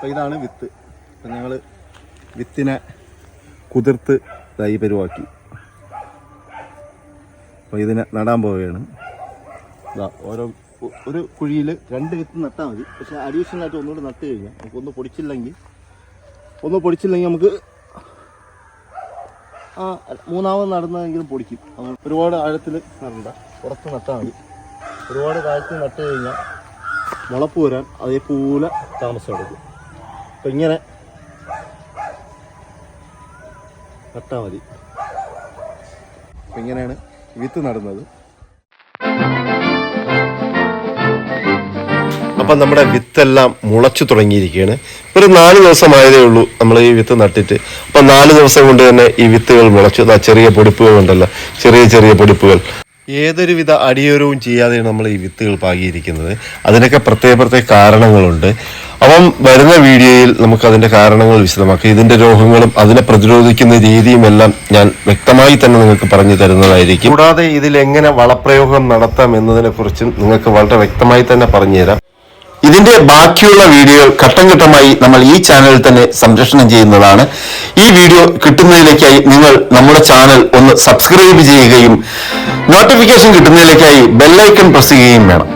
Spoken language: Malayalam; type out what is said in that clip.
അപ്പോൾ ഇതാണ് വിത്ത്. അപ്പം ഞങ്ങൾ വിത്തിനെ കുതിർത്ത് തൈ പരുവാക്കി. അപ്പോൾ ഇതിനെ നടാൻ പോവുകയാണ്. ഓരോ ഒരു കുഴിയിൽ രണ്ട് വിത്ത് നട്ടാൽ മതി. പക്ഷെ അഡീഷണൽ ആയിട്ട് ഒന്നുകൂടി നട്ട് കഴിഞ്ഞാൽ നമുക്ക് ഒന്ന് പൊടിച്ചില്ലെങ്കിൽ ഒന്ന് പൊടിച്ചില്ലെങ്കിൽ നമുക്ക് ആ മൂന്നാമത് നടുന്നതെങ്കിലും പൊടിക്കും. ഒരുപാട് ആഴത്തിൽ നടണ്ട. പുറത്ത് നട്ടാൽ മതി. ഒരുപാട് കാലത്ത് നട്ട് കഴിഞ്ഞാൽ മുളപ്പ് വരാൻ അതേപോലെ താമസം എടുക്കും. അപ്പം ഇങ്ങനെ. നട്ടാൽ മതി. അപ്പം ഇങ്ങനെയാണ് വിത്ത് നടുന്നത്. അപ്പം നമ്മുടെ വിത്തെല്ലാം മുളച്ചു തുടങ്ങിയിരിക്കുകയാണ്. ഒരു നാല് ദിവസമായതേ ഉള്ളൂ നമ്മൾ ഈ വിത്ത് നട്ടിട്ട്. അപ്പം നാല് ദിവസം കൊണ്ട് തന്നെ ഈ വിത്തുകൾ മുളച്ചു. അതാ ചെറിയ പൊടിപ്പുകൾ ഉണ്ടല്ലോ. ചെറിയ ചെറിയ പൊടിപ്പുകൾ. ഏതൊരുവിധ അടിയോരവും ചെയ്യാതെയാണ് നമ്മൾ ഈ വിത്തുകൾ പാകിയിരിക്കുന്നത്. അതിനൊക്കെ പ്രത്യേക പ്രത്യേക കാരണങ്ങളുണ്ട്. അപ്പം വരുന്ന വീഡിയോയിൽ നമുക്ക് അതിന്റെ കാരണങ്ങൾ വിശദമാക്കാം. ഇതിന്റെ രോഗങ്ങളും അതിനെ പ്രതിരോധിക്കുന്ന രീതിയും എല്ലാം ഞാൻ വ്യക്തമായി തന്നെ നിങ്ങൾക്ക് പറഞ്ഞു തരുന്നതായിരിക്കും. കൂടാതെ ഇതിൽ എങ്ങനെ വളപ്രയോഗം നടത്താം എന്നതിനെ കുറിച്ചും നിങ്ങൾക്ക് വളരെ വ്യക്തമായി തന്നെ പറഞ്ഞുതരാം ഇതിന്റെ ബാക്കിയുള്ള വീഡിയോ ഘട്ടം ഘട്ടമായി നമ്മൾ ഈ ചാനലിൽ തന്നെ സംരക്ഷണം ചെയ്യുന്നതാണ്. ഈ വീഡിയോ കിട്ടുന്നതിലേക്കായി നിങ്ങൾ നമ്മുടെ ചാനൽ ഒന്ന് സബ്സ്ക്രൈബ് ചെയ്യുകയും നോട്ടിഫിക്കേഷൻ കിട്ടുന്നതിലേക്കായി ബെല്ലൈക്കൺ പ്രസ് ചെയ്യുകയും വേണം.